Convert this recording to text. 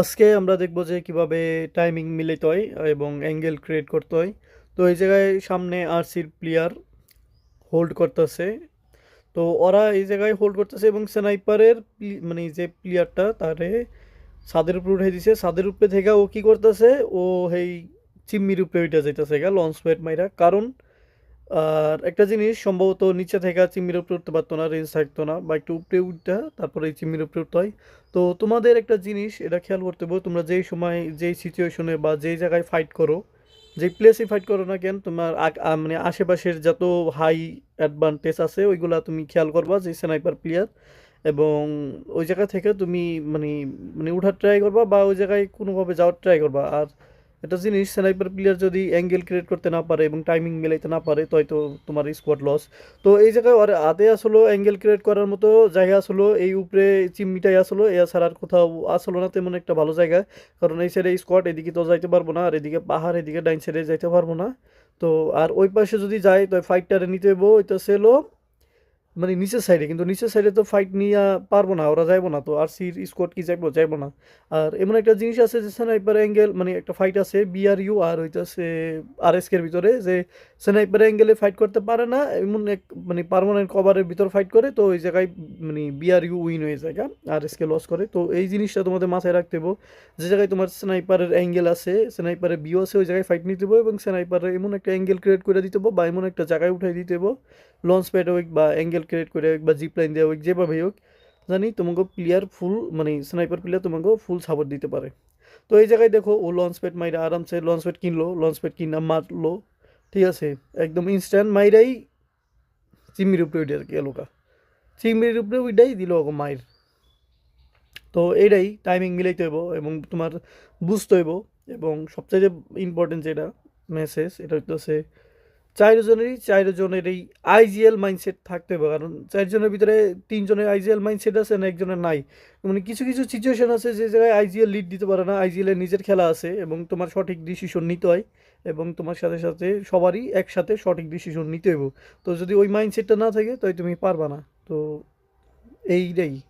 আজকে আমরা দেখব যে কীভাবে টাইমিং মিলাইতে হয় এবং অ্যাঙ্গেল ক্রিয়েট করতে হয়। তো এই জায়গায় সামনে আরসির প্লেয়ার হোল্ড করতেছে। তো ওরা এই জায়গায় হোল্ড করতেছে এবং স্নাইপারের মানে যে প্লেয়ারটা তারে ছাদের উপরে উঠে দিছে। ছাদের উপরে থেকে ও কি করতেছে? ও এই চিম্মির উপরে উঠে যাইতেছে গা লঞ্চ প্যাড মাইরা। কারণ আর একটা জিনিস সম্ভবত নিচে থেকে চিম্মির উপরে উঠতে পারতো না রেঞ্জ থাকতো না বা একটু উপরে উঠতে, তারপরে এই চিম্মির উপরে উঠতে হয়। তো তোমাদের একটা জিনিস, এটা খেয়াল করতে হবে, তোমরা যেই সময়, যেই সিচুয়েশনে বা যেই জায়গায় ফাইট করো যেই প্লেসে ফাইট করো না কেন, তোমার মানে আশেপাশের যত হাই অ্যাডভান্টেজ আছে, ওইগুলা তুমি খেয়াল করবা যে স্নাইপার প্লেয়ার এবং ওই জায়গা থেকে তুমি মানে মানে উঠার ট্রাই করবা বা ওই জায়গায় কোনোভাবে যাওয়ার ট্রাই করবা। আর একটা জিনিস স্নাইপার প্লেয়ার যদি অ্যাঙ্গেল ক্রিয়েট করতে না পারে এবং টাইমিং মিলাইতে না পারে, তো হয়তো তোমার স্কোয়াড লস তো এই জায়গায় ওর হাতে আসলো অ্যাঙ্গেল ক্রিয়েট করার মতো জায়গা আসলো, এই উপরে চিম্মিটাই আসলো, এ ছাড়া আর কোথাও আসলো না তেমন একটা ভালো জায়গা। কারণ এই সাইডে স্কোয়াড এদিকে তো যাইতে পারব না, আর এদিকে পাহাড়, এদিকে ডাইন সাইডে যাইতে পারব না। তো আর ওই পাশে যদি যাই, তো ফাইটটারে নিতে হইব ওইটা সেলো মানে নিচের সাইডে কিন্তু নিচের সাইডে তো ফাইট নিয়ে পারব না, ওরা যাইবো না তো, আর সির স্কোয়াড কি যাইবো যাইবো না। আর এমন একটা জিনিস আছে যে স্নাইপার অ্যাঙ্গেল মানে একটা ফাইট আছে বিআরইউ আর হইতাছে আর এসকের ভিতরে, যে স্নাইপার অ্যাঙ্গেলে ফাইট করতে পারে না, এমন এক মানে পার্মানেন্ট কভারের ভিতর ফাইট করে, তো ওই জায়গায় মানে বিআরইউ উইন হয়ে যায় আর এসকে লস করে। তো এই জিনিসটা তোমাদের মাথায় রাখতে হবে, যে জায়গায় তোমার স্নাইপারের অ্যাঙ্গেল আছে স্নাইপারের বিও আছে, ওই জায়গায় ফাইট নিতে হবে এবং স্নাইপারের এমন একটা অ্যাঙ্গেল ক্রিয়েট করে দিতে হবে বা এমন একটা জায়গায় উঠাই দিতে হবে। লঞ্চ প্যাড হোক বা অ্যাঙ্গেল ক্রিয়েট করে হোক বা জিপ লাইন দেওয়া হোক, যেভাবে হোক, জানি তোমাকে প্লেয়ার ফুল মানে স্নাইপার প্লেয়ার তোমাকে ফুল সাপোর্ট দিতে পারে। তো এই জায়গায় দেখো, ও লঞ্চ প্যাড মাইরা আরামসে লঞ্চ প্যাড কিনলো লঞ্চ প্যাড কিনা মারলো ঠিক আছে, একদম ইনস্ট্যান্ট মাইরাই চিমির উপরে উঠে গেল কা চিমির উপরে উইটাই দিল ওকে মায়ের তো এটাই টাইমিং মিলাইতে হইব এবং তোমার বুঝতে হইব এবং সবচেয়ে ইম্পর্টেন্ট যেটা মেসেজ এটা হচ্ছে চারজনেরই চারজনেরই আইজিএল মাইন্ডসেট থাকতে হবে কারণ চারজনের ভিতরে তিনজনের আইজিএল মাইন্ডসেট আছে না একজনের নাই। মানে কিছু কিছু সিচুয়েশন আছে যে জায়গায় আইজিএল লিড দিতে পারে না আইজিএল এর নিজের খেলা আছে এবং তোমার সঠিক ডিসিশন নিতে হয়। এবং তোমার সাথে সাথে সবারই একসাথে সঠিক ডিসিশন নিতে হইব। তো যদি ওই মাইন্ডসেটটা না থাকে তাই তুমি পারবা না। তো এইটাই।